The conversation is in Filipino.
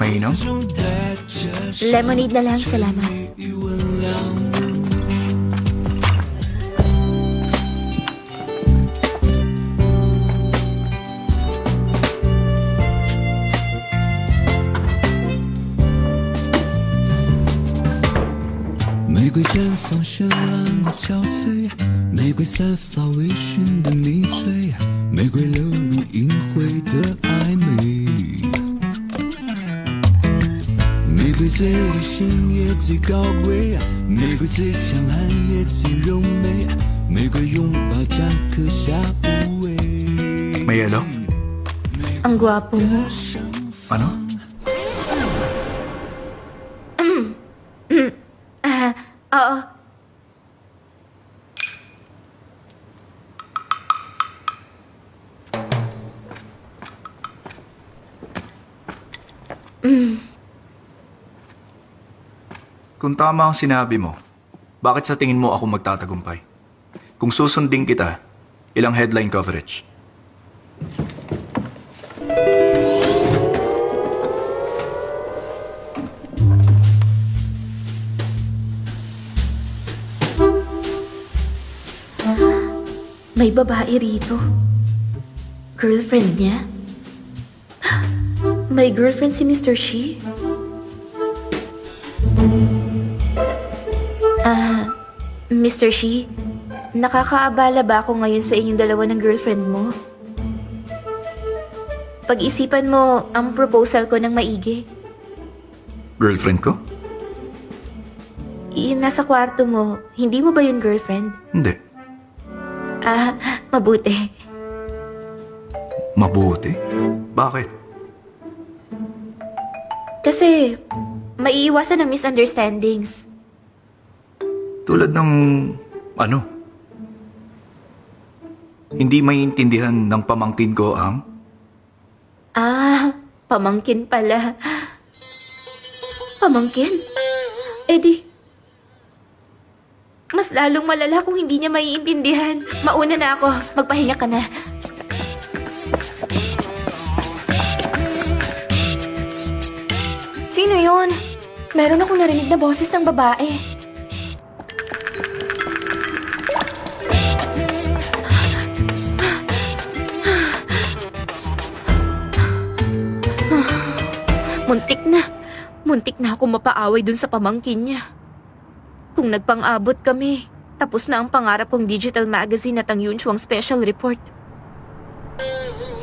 美呢？Lemonade 的凉，水来嘛？玫瑰绽放绚烂的憔悴，玫瑰散发微醺的迷醉，玫瑰流露隐晦的暧昧。玫瑰最危险也最高贵玫瑰最强悍也最柔美玫瑰拥抱占刻下无畏没有了嗯过啊不嗯。Kung tama ang sinabi mo, bakit sa tingin mo ako magtatagumpay? Kung susundin kita, ilang headline coverage? May babae rito. Girlfriend niya? May girlfriend si Mr. Shi? Ah, Mr. Shi, nakakaabala ba ako ngayon sa inyong dalawa ng girlfriend mo? Pag-isipan mo ang proposal ko ng maigi. Girlfriend ko? Yung nasa kwarto mo, hindi mo ba yun girlfriend? Hindi. Ah, mabuti. Mabuti? Bakit? Kasi, maiiwasan ang misunderstandings. Tulad ng... ano? Hindi maiintindihan ng pamangkin ko ang... Ah, pamangkin pala. Pamangkin? Eh di, mas lalong malala kung hindi niya maiintindihan. Mauna na ako. Magpahinga ka na. Sino yon? Meron akong narinig na boses ng babae. Muntik na ako mapaaway dun sa pamangkin niya. Kung nagpang-abot kami, tapos na ang pangarap kong digital magazine at ang Yunchuang special report.